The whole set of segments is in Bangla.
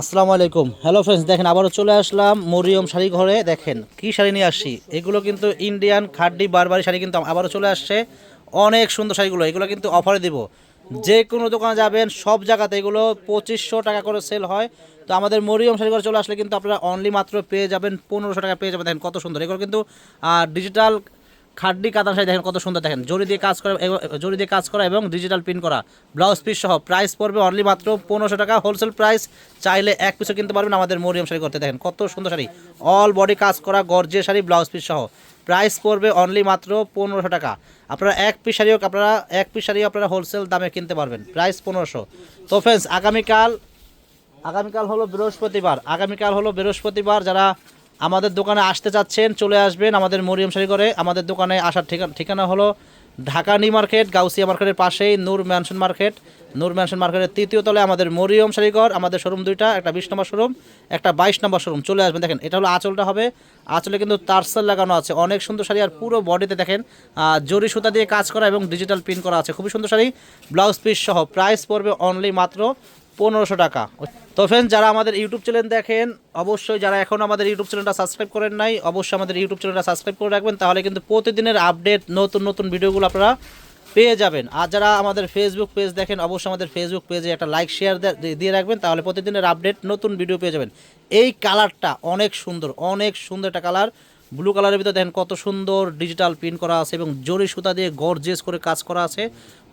আসসালামু আলাইকুম। হ্যালো ফ্রেন্ডস দেখেন আবারও চলে আসলাম মরিয়ম শাড়ি ঘরে। দেখেন কি শাড়ি নিয়ে আসছি? এগুলো কিন্তু ইন্ডিয়ান খাড্ডি বারবারি শাড়ি কিন্তু আবারও চলে আসছে। অনেক সুন্দর শাড়িগুলো, এগুলো কিন্তু অফারে দিব। যে কোনো দোকানে যাবেন, সব জায়গাতে এগুলো পঁচিশশো টাকা করে সেল হয়। তো আমাদের মরিয়ম শাড়ি ঘরে চলে আসলে কিন্তু আপনারা অনলি মাত্র পেয়ে যাবেন পনেরোশো টাকা পেয়ে যাবেন। দেখেন কত সুন্দর। এগুলো কিন্তু ডিজিটাল খাড্ডি কাতান শাড়ি দেখেন কত সুন্দর দেখেন। জরি দিয়ে কাজ করা জরি দিয়ে কাজ করা এবং ডিজিটাল প্রিন্ট করা। ব্লাউজ পিস সহ প্রাইস পড়বে অনলি মাত্র পনেরোশো টাকা। হোলসেল প্রাইস চাইলে এক পিসও কিনতে পারবেন আমাদের মরিয়াম শাড়ি করতে দেখেন কত সুন্দর শাড়ি। অল বডি কাজ করা গর্জে শাড়ি ব্লাউজ পিস সহ। প্রাইস পড়বে অনলি মাত্র পনেরোশো টাকা। আপনারা এক পিস শাড়িও আপনারা, এক পিস শাড়িও আপনারা হোলসেল দামে কিনতে পারবেন। প্রাইস পনেরোশো। তো ফ্রেন্ডস আগামীকাল আগামীকাল হলো বৃহস্পতিবার। আগামীকাল হলো বৃহস্পতিবার। যারা আমাদের দোকানে আসতে চাচ্ছেন, চলে আসবেন আমাদের মরিয়ম করে আমাদের দোকানে আসার ঠিকানা ঠিকানা হলো ঢাকা নি মার্কেট, গাউসিয়া মার্কেটের পাশেই Noor mansion market. Noor mansion মার্কেটের তৃতীয় তলে আমাদের মরিয়ম শাড়িঘর আমাদের শোরুম দুইটা, একটা বিশ নম্বর শোরুম, একটা বাইশ নম্বর শোরুম। চলে আসবেন, দেখেন, এটা হলো আঁচলটা হবে। আঁচলে কিন্তু তারসেল লাগানো আছে, অনেক সুন্দর শাড়ি আর পুরো বডিতে দেখেন জরি সুতা দিয়ে কাজ করা এবং ডিজিটাল প্রিন্ট করা আছে, খুবই সুন্দর শাড়ি। ব্লাউজ পিস সহ, প্রাইস পড়বে অনলি মাত্র পনেরোশো টাকা। তো ফ্রেন্ড যারা আমাদের ইউটিউব চ্যানেল দেখেন, অবশ্যই যারা এখন আমাদের ইউটিউব চ্যানেলটা সাবস্ক্রাইব করেন নাই, অবশ্যই আমাদের ইউটিউব চ্যানেলটা সাবস্ক্রাইব করে রাখবেন, তাহলে কিন্তু প্রতিদিনের আপডেট নতুন নতুন ভিডিওগুলো আপনারা পেয়ে যাবেন। আর যারা আমাদের ফেসবুক পেজ দেখেন, অবশ্যই আমাদের ফেসবুক পেজে একটা লাইক শেয়ার দিয়ে রাখবেন, তাহলে প্রতিদিনের আপডেট নতুন ভিডিও পেয়ে যাবেন। এই কালারটা অনেক সুন্দর অনেক সুন্দর একটা কালার ব্লু কালারের ভিতরে দেখেন কত সুন্দর ডিজিটাল প্রিন্ট করা আছে এবং জরি সুতা দিয়ে গর্জেস করে কাজ করা আছে।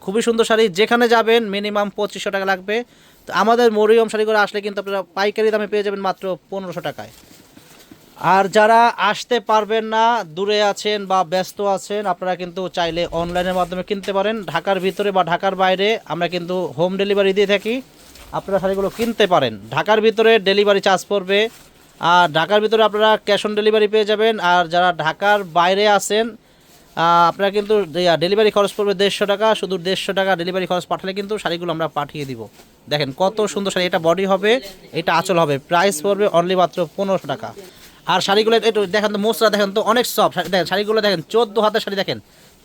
খুবই সুন্দর শাড়ি, যেখানে যাবেন মিনিমাম পঁচিশশো টাকা লাগবে। তো আমাদের মরিয়ম শাড়ি করে আসলে কিন্তু আপনারা পাইকারি দামে পেয়ে যাবেন মাত্র পনেরোশো টাকায়। আর যারা আসতে পারবেন না, দূরে আছেন বা ব্যস্ত আছেন, আপনারা কিন্তু চাইলে অনলাইনের মাধ্যমে কিনতে পারেন। ঢাকার ভিতরে বা ঢাকার বাইরে আমরা কিন্তু হোম ডেলিভারি দিয়ে থাকি। আপনারা শাড়িগুলো কিনতে পারেন। ঢাকার ভিতরে ডেলিভারি চার্জ পড়বে আর ঢাকার ভিতরে আপনারা ক্যাশ অন ডেলিভারি পেয়ে যাবেন। আর যারা ঢাকার বাইরে আছেন আপনারা কিন্তু ডেলিভারি খরচ পড়বে দেড়শো টাকা। শুধু দেড়শো টাকা ডেলিভারি খরচ পাঠালে কিন্তু শাড়িগুলো আমরা পাঠিয়ে দিব। দেখেন কত সুন্দর শাড়ি। এটা বডি হবে, এটা আঁচল হবে। প্রাইস পড়বে অনলি মাত্র পনেরোশো টাকা। আর শাড়িগুলো একটু দেখেন তো মোসরা দেখেন তো, অনেক সফট দেখেন শাড়িগুলো দেখেন, চোদ্দ হাতের শাড়ি দেখেন।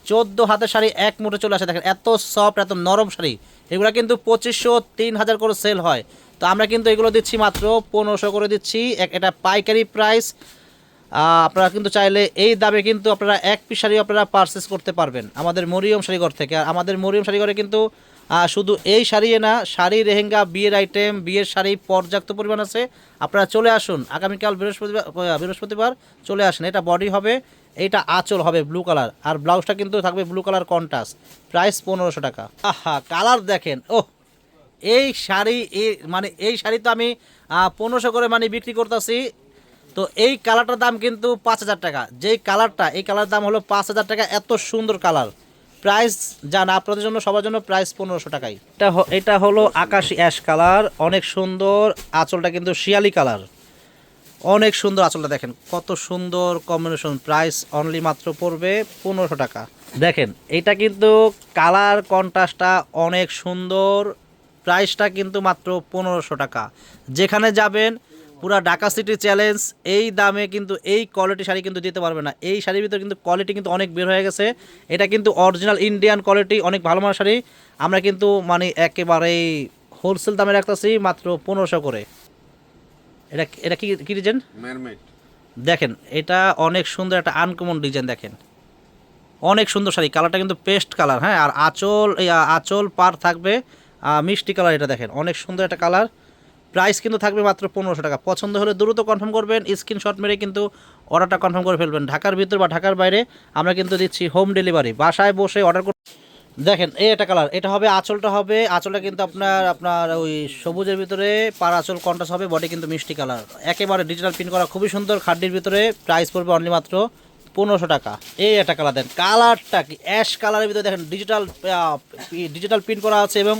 চোদ্দ হাতের শাড়ি এক মুঠে চলে আসে। দেখেন এত সফট এত নরম শাড়ি। এগুলো কিন্তু পঁচিশশো, তিন হাজার করে সেল হয়। তো আমরা কিন্তু এগুলো দিচ্ছি মাত্র পনেরোশো করে দিচ্ছি। এক- এটা পাইকারি প্রাইস আপনারা কিন্তু চাইলে এই দামে কিন্তু আপনারা এক পিস শাড়ি আপনারা পারচেস করতে পারবেন আমাদের মরিয়ম শাড়িঘর থেকে। আর আমাদের মরিয়ম শাড়িঘরে কিন্তু শুধু এই শাড়ি না, শাড়ি রেহেঙ্গা বিয়ের আইটেম বিয়ের শাড়ি পর্যাপ্ত পরিমাণ আছে। আপনারা চলে আসুন। আগামীকাল বৃহস্পতিবার বৃহস্পতিবার চলে আসুন। এটা বডি হবে, এইটা আঁচল হবে ব্লু কালার আর ব্লাউজটা কিন্তু থাকবে ব্লু কালার কন্টাস প্রাইস পনেরোশো টাকা। আহা কালার দেখেন, ওহ! এই শাড়ি, এই মানে এই শাড়ি তো আমি পনেরোশো করে মানে বিক্রি করতেছি। তো এই কালারটার দাম কিন্তু পাঁচ হাজার টাকা। যেই কালারটা, এই কালার দাম হলো পাঁচ হাজার টাকা, এত সুন্দর কালার। প্রাইস জান, আপনাদের জন্য, সবার জন্য প্রাইস পনেরোশো টাকাই। এটা এটা হলো আকাশি অ্যাশ কালার, অনেক সুন্দর, আঁচলটা কিন্তু শিয়ালি কালার। অনেক সুন্দর আঁচলটা দেখেন, কত সুন্দর কম্বিনেশন প্রাইস অনলি মাত্র পড়বে পনেরোশো টাকা। দেখেন, এটা কিন্তু কালার কন্ট্রাস্টটা অনেক সুন্দর প্রাইসটা কিন্তু মাত্র পনেরোশো টাকা। যেখানে যাবেন পুরা ঢাকা সিটি চ্যালেঞ্জ এই দামে কিন্তু এই কোয়ালিটি শাড়ি কিন্তু দিতে পারবে না। এই শাড়ির ভিতরে কিন্তু কোয়ালিটি কিন্তু অনেক বের হয়ে গেছে। এটা কিন্তু অরিজিনাল ইন্ডিয়ান কোয়ালিটি অনেক ভালো মানের শাড়ি। আমরা কিন্তু মানে একেবারেই হোলসেল দামে রাখতেছি মাত্র পনেরোশো করে। এটা এটা কি কি ডিজাইন দেখেন এটা অনেক সুন্দর একটা আনকমন ডিজাইন দেখেন। অনেক সুন্দর শাড়ি কালারটা কিন্তু পেস্ট কালার হ্যাঁ? আর আঁচল আঁচল পার থাকবে মিষ্টি কালার এটা দেখেন, অনেক সুন্দর একটা কালার। প্রাইস কিন্তু থাকবে মাত্র পনেরোশো টাকা। পছন্দ হলে দ্রুত কনফার্ম করবেন, স্ক্রিনশট মেরে কিন্তু অর্ডারটা কনফার্ম করে ফেলবেন। ঢাকার ভিতর বা ঢাকার বাইরে আমরা কিন্তু দিচ্ছি হোম ডেলিভারি। বাসায় বসে অর্ডার করে দেখেন, এই একটা কালার, এটা হবে, আঁচলটা হবে, আঁচলটা কিন্তু আপনার আপনার ওই সবুজের ভিতরে, পার আঁচল কন্টাস হবে বডি কিন্তু মিষ্টি কালার। একেবারে ডিজিটাল প্রিন্ট করা, খুবই সুন্দর, খাড্ডির ভিতরে প্রাইস পড়বে অনলি মাত্র পনেরোশো টাকা। এই একটা কালার দেন, কালারটা কি অ্যাশ কালারের ভিতরে দেখেন ডিজিটাল ডিজিটাল প্রিন্ট করা আছে এবং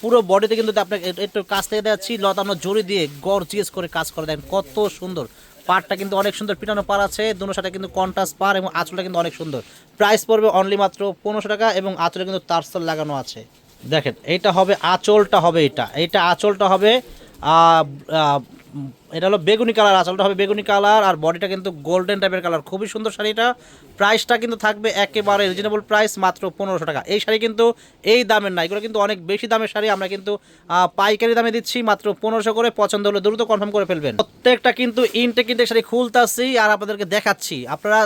পুরো বডিতে কিন্তু আপনাকে একটু- কাজ থেকে দেখাচ্ছি লতানো জড়ি দিয়ে গড় জিজ্ঞেস করে কাজ করে দেন কত সুন্দর। পাড়টা কিন্তু অনেক সুন্দর, পিটানো পার আছে দুনো সাথে কিন্তু কন্টাস পার এবং আঁচলটা কিন্তু অনেক সুন্দর। প্রাইস পড়বে অনলি মাত্র পনেরোশো টাকা এবং আঁচলে কিন্তু তারসল লাগানো আছে। দেখেন, এইটা হবে আঁচলটা হবে এটা, এইটা আঁচলটা হবে এটা হলো বেগুনি কালার, আঁচলটা হবে বেগুনি কালার, আর বডিটা কিন্তু গোল্ডেন টাইপের কালার। খুবই সুন্দর শাড়িটা প্রাইসটা কিন্তু থাকবে একেবারে রিজনেবল প্রাইস মাত্র পনেরোশো টাকা। এই শাড়ি কিন্তু এই দামের না, এগুলো কিন্তু অনেক বেশি দামের শাড়ি। আমরা কিন্তু পাইকারি দামে দিচ্ছি মাত্র পনেরোশো করে। পছন্দ হলে দ্রুত কনফার্ম করে ফেলবেন। প্রত্যেকটা কিন্তু ইনটেক ইনটেক শাড়ি খুলতাছি, আর আপনাদেরকে দেখাচ্ছি। আপনারা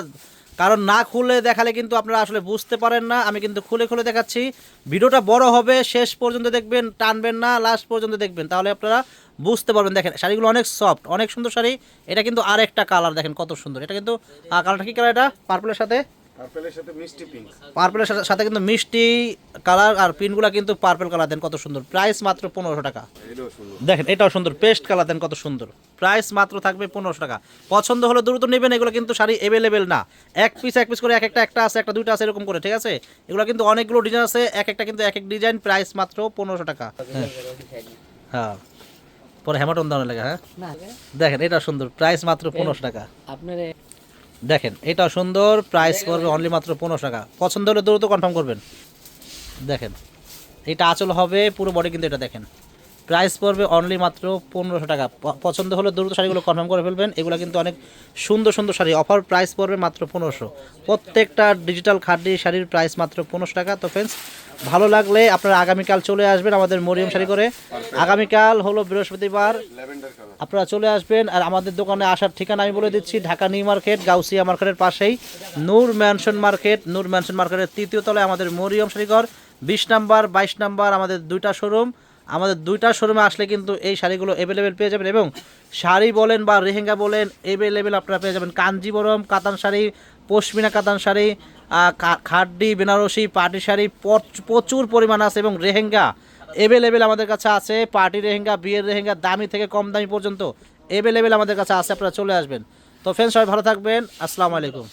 কারণ না খুলে দেখালে কিন্তু আপনারা আসলে বুঝতে পারেন না। আমি কিন্তু খুলে খুলে দেখাচ্ছি। ভিডিওটা বড় হবে, শেষ পর্যন্ত দেখবেন, টানবেন না লাস্ট পর্যন্ত দেখবেন। তাহলে আপনারা বুঝতে পারবেন। দেখেন, শাড়িগুলো অনেক সফট অনেক সুন্দর শাড়ি। এটা কিন্তু আর একটা কালার দেখেন কত সুন্দর। এটা কিন্তু কালারটা কী কালার এটা? পার্পলের সাথে? পার্পেলের সাথে মিষ্টি পিঙ্ক পার্পলের সাথে সাথে কিন্তু মিষ্টি কালার আর পিনগুলো কিন্তু পার্পল কালার দেন কত সুন্দর। প্রাইস মাত্র পনেরোশো টাকা। দেখেন এটাও সুন্দর। পেস্ট কালার দেন কত সুন্দর। প্রাইস মাত্র থাকবে পনেরোশো টাকা। পছন্দ হলে দ্রুত নেবেন এগুলো কিন্তু শাড়ি অ্যাভেলেবেল না। এক পিস এক পিস করে এক একটা একটা আছে একটা দুইটা আছে এরকম করে ঠিক আছে? এগুলো কিন্তু অনেকগুলো ডিজাইন আছে এক একটা কিন্তু এক এক ডিজাইন প্রাইস মাত্র পনেরোশো টাকা। হ্যাঁ। হ্যাঁ। পরে হ্যামাটন দাম লাগে হ্যাঁ? দেখেন এটা সুন্দর। প্রাইস মাত্র পনেরোশো টাকা। আপনার দেখেন, এটা সুন্দর প্রাইস করবে অনলি মাত্র পনেরোশো টাকা। পছন্দ হলে দ্রুত কনফার্ম করবেন। দেখেন, এটা আঁচল হবে, পুরো বডি কিন্তু এটা দেখেন। প্রাইস পড়বে অনলি মাত্র পনেরোশো টাকা। পছন্দ হলে দ্রুত শাড়িগুলো কনফার্ম করে ফেলবেন। এগুলো কিন্তু অনেক সুন্দর সুন্দর শাড়ি। অফার প্রাইস পড়বে মাত্র পনেরোশো। প্রত্যেকটা ডিজিটাল খাদ্য শাড়ির প্রাইস মাত্র পনেরোশো টাকা। তো ফ্রেন্ডস ভালো লাগলে আপনারা আগামীকাল চলে আসবেন আমাদের মরিয়ম শাড়ি করে। আগামীকাল হলো বৃহস্পতিবার। আপনারা চলে আসবেন আর আমাদের দোকানে আসার ঠিকানা আমি বলে দিচ্ছি, ঢাকা নিউ মার্কেট, গাউসিয়া মার্কেটের পাশেই, Noor mansion market. Noor mansion মার্কেটের তৃতীয় তলায় আমাদের মরিয়ম শাড়িঘর বিশ নাম্বার, বাইশ নাম্বার আমাদের দুইটা শোরুম। আমাদের দুইটা শোরুমে আসলে কিন্তু এই শাড়িগুলো অ্যাভেলেবেল পেয়ে যাবেন এবং শাড়ি বলেন বা রেহেঙ্গা বলেন অ্যাভেলেবেল আপনারা পেয়ে যাবেন। কাঞ্জিবরম কাতান শাড়ি, পশমিনা কাতান শাড়ি খাড্ডি, বেনারসি, পাটি শাড়ি প্রচুর পরিমাণ আছে এবং রেহেঙ্গা অ্যাভেলেবেল আমাদের কাছে আছে। পার্টি রেহেঙ্গা, বিয়ের রেহেঙ্গা, দামি থেকে কম দামি পর্যন্ত অ্যাভেলেবেল আমাদের কাছে আছে, আপনারা চলে আসবেন। তো ফ্রেন্ড সবাই ভালো থাকবেন। আসসালামু আলাইকুম।